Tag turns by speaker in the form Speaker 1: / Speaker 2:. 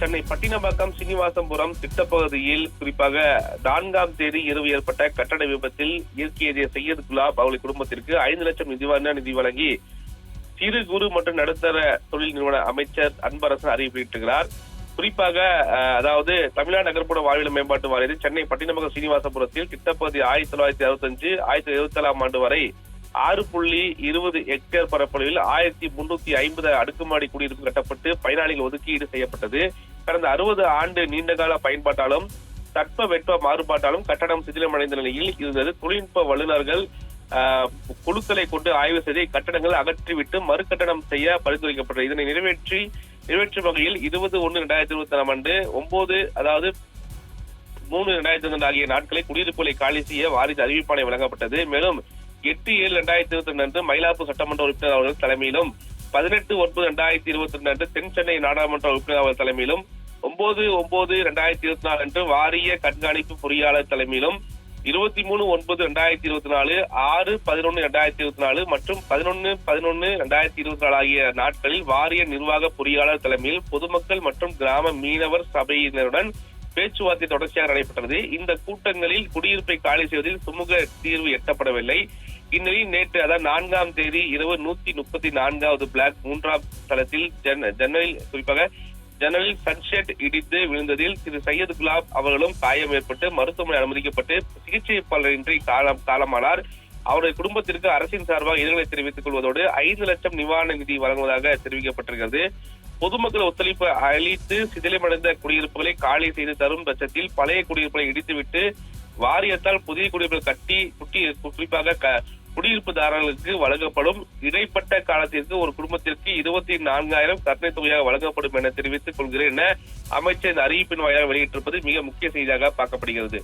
Speaker 1: சென்னை பட்டினப்பாக்கம் சீனிவாசபுரம் திட்டப்பகுதியில் குறிப்பாக நான்காம் தேதி இரவு ஏற்பட்ட கட்டட விபத்தில் இயற்கைய செய்யது குலாப் அவளை குடும்பத்திற்கு ஐந்து லட்சம் நிதிவான நிதி வழங்கி சிறு குறு மற்றும் நடுத்தர தொழில் நிறுவன அமைச்சர் அன்பரசன் அறிவிப்பிட்டிருக்கிறார் குறிப்பாக அதாவது தமிழ்நாடு நகர்ப்புற வாழ்வியல் மேம்பாட்டு வாரியத்தில் சென்னை பட்டினமகம் சீனிவாசபுரத்தில் திட்டப்பகுதி ஆயிரத்தி தொள்ளாயிரத்தி அறுபத்தஞ்சு ஆயிரத்தி எழுபத்தி ஏழாம் ஆண்டு வரை ஆறு புள்ளி இருபது ஹெக்டேர் பரப்பளவில் ஆயிரத்தி முன்னூத்தி ஐம்பது அடுக்குமாடி குடியிருப்பு கட்டப்பட்டு பயனாளிகள் ஒதுக்கீடு செய்யப்பட்டது. கடந்த அறுபது ஆண்டு நீண்டகால பயன்பாட்டாலும் தட்ப வெட்ப மாறுபாட்டாலும் கட்டடம் சிதிலமடைந்த நிலையில் இருந்தது. தொழில்நுட்ப வல்லுநர்கள் குழுக்களை கொண்டு ஆய்வு செய்து கட்டடங்கள் அகற்றிவிட்டு மறுகட்டடம் செய்ய பரிந்துரைக்கப்பட்டது. இதனை நிறைவேற்றி நிறைவேற்றும் வகையில் இருபது ஒன்று ரெண்டாயிரத்தி இருபத்தி நாலாம் ஆண்டு ஒன்பது அதாவது மூணு ரெண்டாயிரத்தி ரெண்டு ஆகிய நாட்களை குடியிருப்புகளை காலி செய்ய வாரிசு அறிவிப்பாணை வழங்கப்பட்டது. மேலும் எட்டு ஏழு ரெண்டாயிரத்தி இருபத்தி ரெண்டு அன்று மயிலாப்பூர் சட்டமன்ற உறுப்பினர் அவர்கள் தலைமையிலும் பதினெட்டு ஒன்பது ரெண்டாயிரத்தி இருபத்தி ரெண்டு அன்று தென் சென்னை நாடாளுமன்ற உறுப்பினர் அவர்கள் தலைமையிலும் ஒன்பது ஒன்பது ரெண்டாயிரத்தி இருபத்தி நாலு அன்று வாரிய கண்காணிப்பு பொறியாளர் தலைமையிலும் இருபத்தி மூணு ஒன்பது ரெண்டாயிரத்தி இருபத்தி நாலு ஆறு பதினொன்னு ரெண்டாயிரத்தி இருபத்தி நாலு மற்றும் பதினொன்னு பதினொன்னு ரெண்டாயிரத்தி இருபத்தி நாலு ஆகிய நாட்களில் வாரிய நிர்வாக பொறியாளர் தலைமையில் பொதுமக்கள் மற்றும் கிராம மீனவர் சபையினருடன் பேச்சுவார்த்தை தொடர்ச்சியாக நடைபெற்றது. இந்த கூட்டங்களில் குடியிருப்பை காலி செய்வதில் சுமூக தீர்வு எட்டப்படவில்லை. இந்நிலையில் நேற்று அதாவது நான்காம் தேதி இரவு நூத்தி முப்பத்தி நான்காவது பிளாக் மூன்றாம் தளத்தில் ஜன்னலில் குறிப்பாக ஜன்னலில் சன்ஷெட் இடித்து விழுந்ததில் திரு சையது குலாப் அவர்களும் காயம் ஏற்பட்டு மருத்துவமனை அனுமதிக்கப்பட்டு சிகிச்சை பலனின்றி காலம் காலமானார். அவருடைய குடும்பத்திற்கு அரசின் சார்பாக இரங்கலை தெரிவித்துக் கொள்வதோடு ஐந்து லட்சம் நிவாரண நிதி வழங்குவதாக தெரிவிக்கப்பட்டிருக்கிறது. பொதுமக்கள் ஒத்துழைப்பு அளித்து சிதிலமடைந்த குடியிருப்புகளை காலி செய்து தரும் பட்சத்தில் பழைய குடியிருப்புகளை இடித்துவிட்டு வாரியத்தால் புதிய குடியிருப்புகள் கட்டி குட்டி குறிப்பாக க- குடியிருப்புதாரர்களுக்கு வழங்கப்படும் இடைப்பட்ட காலத்திற்கு ஒரு குடும்பத்திற்கு இருபத்தி நான்காயிரம் கருணை தொகையாக வழங்கப்படும் என தெரிவித்துக் கொள்கிறேன் என அமைச்சர் அறிவிப்பின் வாயிலாக வெளியிட்டிருப்பது மிக முக்கிய செய்தியாக பார்க்கப்படுகிறது.